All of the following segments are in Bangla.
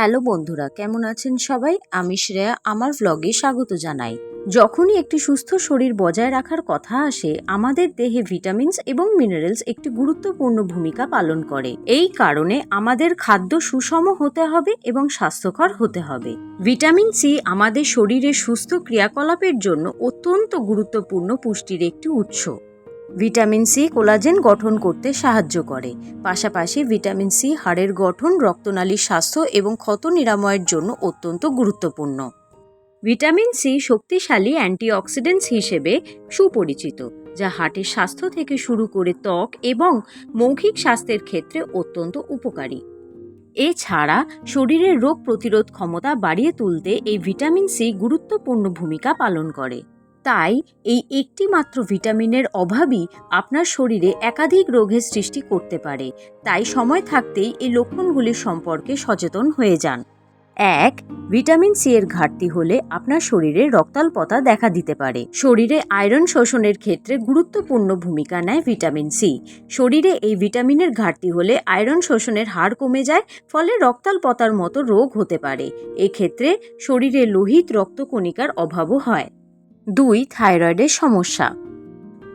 হ্যালো বন্ধুরা, কেমন আছেন সবাই? আমি শ্রেয়া, আমার ভ্লগে স্বাগত জানাই। যখনই একটি সুস্থ শরীর বজায় রাখার কথা আসে, আমাদের দেহে ভিটামিনস এবং মিনারেলস একটি গুরুত্বপূর্ণ ভূমিকা পালন করে। এই কারণে আমাদের খাদ্য সুষম হতে হবে এবং স্বাস্থ্যকর হতে হবে। ভিটামিন সি আমাদের শরীরের সুস্থ ক্রিয়াকলাপের জন্য অত্যন্ত গুরুত্বপূর্ণ পুষ্টির একটি উৎস। ভিটামিন সি কোলাজেন গঠন করতে সাহায্য করে। পাশাপাশি ভিটামিন সি হাড়ের গঠন রক্তনালীর স্বাস্থ্য এবং ক্ষত নিরাময়ের জন্য অত্যন্ত গুরুত্বপূর্ণ। ভিটামিন সি শক্তিশালী অ্যান্টিঅক্সিডেন্টস হিসেবে সুপরিচিত, যা হার্টের স্বাস্থ্য থেকে শুরু করে ত্বক এবং মৌখিক স্বাস্থ্যের ক্ষেত্রে অত্যন্ত উপকারী। এছাড়া শরীরের রোগ প্রতিরোধ ক্ষমতা বাড়িয়ে তুলতে এই ভিটামিন সি গুরুত্বপূর্ণ ভূমিকা পালন করে। তাই এই একটি মাত্র ভিটামিনের অভাবই আপনার শরীরে একাধিক রোগের সৃষ্টি করতে পারে। তাই সময় থাকতেই এই লক্ষণগুলির সম্পর্কে সচেতন হয়ে যান। এক, ভিটামিন সি এর ঘাটতি হলে আপনার শরীরে রক্তাল্পতা দেখা দিতে পারে। শরীরে আয়রন শোষণের ক্ষেত্রে গুরুত্বপূর্ণ ভূমিকা নেয় ভিটামিন সি। শরীরে এই ভিটামিনের ঘাটতি হলে আয়রন শোষণের হার কমে যায়, ফলে রক্তাল্পতার মতো রোগ হতে পারে। এক্ষেত্রে শরীরে লোহিত রক্তকণিকার অভাবও হয়। দুই থাইরয়েডের সমস্যা।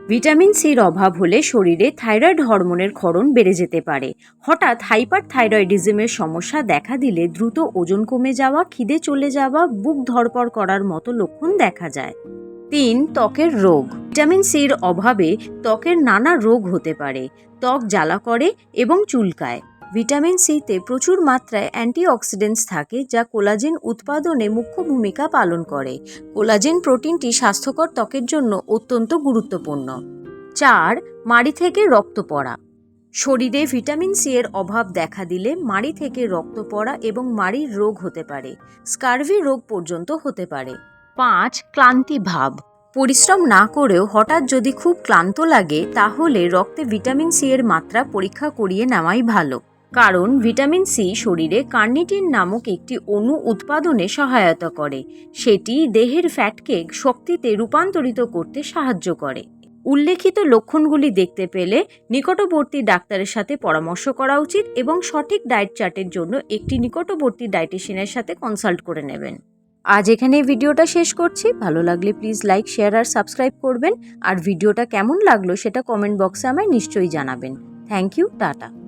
ভিটামিন সির অভাব হলে শরীরে থাইরয়েড হরমোনের ক্ষরণ বেড়ে যেতে পারে। হঠাৎ হাইপার থাইরয়েডিজমের সমস্যা দেখা দিলে দ্রুত ওজন কমে যাওয়া, খিদে চলে যাওয়া, বুক ধরপড় করার মতো লক্ষণ দেখা যায়। তিন, ত্বকের রোগ। ভিটামিন সির অভাবে ত্বকের নানা রোগ হতে পারে। ত্বক জ্বালা করে এবং চুলকায়। ভিটামিন সিতে প্রচুর মাত্রায় অ্যান্টিঅক্সিডেন্টস থাকে, যা কোলাজেন উৎপাদনে মুখ্য ভূমিকা পালন করে। কোলাজেন প্রোটিনটি স্বাস্থ্যকর ত্বকের জন্য অত্যন্ত গুরুত্বপূর্ণ। চার, মাড়ি থেকে রক্ত পড়া। শরীরে ভিটামিন সি এর অভাব দেখা দিলে মাড়ি থেকে রক্ত পড়া এবং মাড়ির রোগ হতে পারে, স্কার্ভি রোগ পর্যন্ত হতে পারে। পাঁচ, ক্লান্তি ভাব। পরিশ্রম না করেও হঠাৎ যদি খুব ক্লান্ত লাগে, তাহলে রক্তে ভিটামিন সি এর মাত্রা পরীক্ষা করিয়ে নেওয়াই ভালো। কারণ ভিটামিন সি শরীরে কার্নিটিন নামক একটি অণু উৎপাদনে সহায়তা করে। সেটি দেহের ফ্যাটকে শক্তিতে রূপান্তরিত করতে সাহায্য করে। উল্লেখিত লক্ষণগুলি দেখতে পেলে নিকটবর্তী ডাক্তারের সাথে পরামর্শ করা উচিত এবং সঠিক ডায়েট চার্টের জন্য একটি নিকটবর্তী ডায়েটিশিয়ানের সাথে কনসাল্ট করে নেবেন। আজ এখানে ভিডিওটা শেষ করছি। ভালো লাগলে প্লিজ লাইক, শেয়ার আর সাবস্ক্রাইব করবেন। আর ভিডিওটা কেমন লাগল সেটা কমেন্ট বক্সে আমায় নিশ্চয়ই জানাবেন। Thank you, tata.